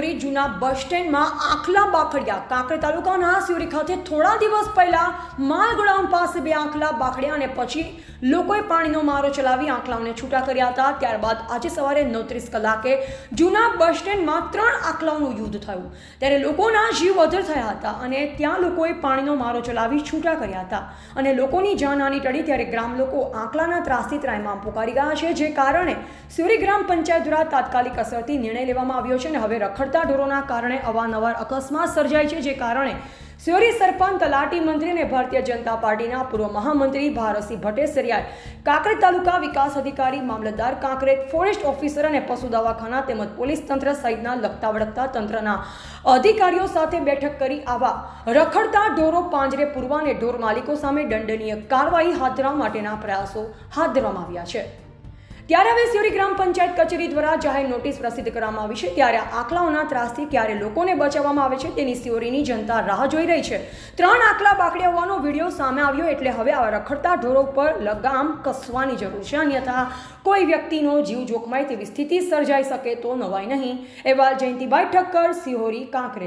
બસ સ્ટેન્ડમાં આખલા બાખડિયા, કાંકરે તાલુકાના સિયોરી ખાતે થોડા દિવસ પહેલા માલ ગોડાઉન પાસે બે આંખલા બાખડ્યા અને પછી લોકોએ પાણીનો મારો ચલાવી આંખલાઓને છૂટા કર્યા હતા. ત્યારબાદ આજે સવારે નવત્રીસ કલાકે જૂના બસ સ્ટેન્ડમાં ત્રણ આંખલાઓનું યુદ્ધ થયું. ત્યારે લોકોના જીવ અધર થયા હતા અને ત્યાં લોકોએ પાણીનો મારો ચલાવી છૂટા કર્યા હતા. અને લોકોની જાનહાની ટળી ત્યારે ગ્રામ લોકો આંકલાના ત્રાસથી રાયમાં પોકારી ગયા છે, જે કારણે સિયોરી ગ્રામ પંચાયત દ્વારા તાત્કાલિક અસરથી નિર્ણય લેવામાં આવ્યો છે અને હવે રખડતા ઢોરોના કારણે અવારનવાર અકસ્માત સર્જાય છે, જે કારણે સિયોરી સરપંચ, તલાટી મંત્રી અને ભારતીય જનતા પાર્ટીના પૂર્વ મહામંત્રી ભારતસિંહ ભટ્ટેસરિયાએ કાંકરેજ તાલુકા વિકાસ અધિકારી, મામલતદાર કાંકરેજ ફોરેસ્ટ ઓફિસર અને પશુ દવાખાના તેમજ પોલીસ તંત્ર સહિતના લગતા વળગતા તંત્રના અધિકારીઓ સાથે બેઠક કરી આવા રખડતા ઢોરો પાંજરે પૂરવા અને ઢોર માલિકો સામે દંડનીય કાર્યવાહી હાથ ધરવા માટેના પ્રયાસો હાથ ધરવામાં આવ્યા છે. ત્યારે હવે સિયોરી ગ્રામ પંચાયત કચેરી દ્વારા જાહેર નોટિસ પ્રસિદ્ધ કરવામાં આવી છે. ત્યારે આ ત્રાસથી ક્યારે લોકોને બચાવવામાં આવે છે તેની સિયોરીની જનતા રાહ જોઈ રહી છે. ત્રણ આંકલા બાકડ્યા હોવાનો વીડિયો સામે આવ્યો એટલે હવે આવા રખડતા ઢોરો પર લગામ કસવાની જરૂર છે. અન્યથા કોઈ વ્યક્તિનો જીવ જોખમાય તેવી સ્થિતિ સર્જાઈ શકે તો નવાય નહીં. એવા જયંતિભાઈ ઠક્કર, સિહોરી, કાંકરેજ.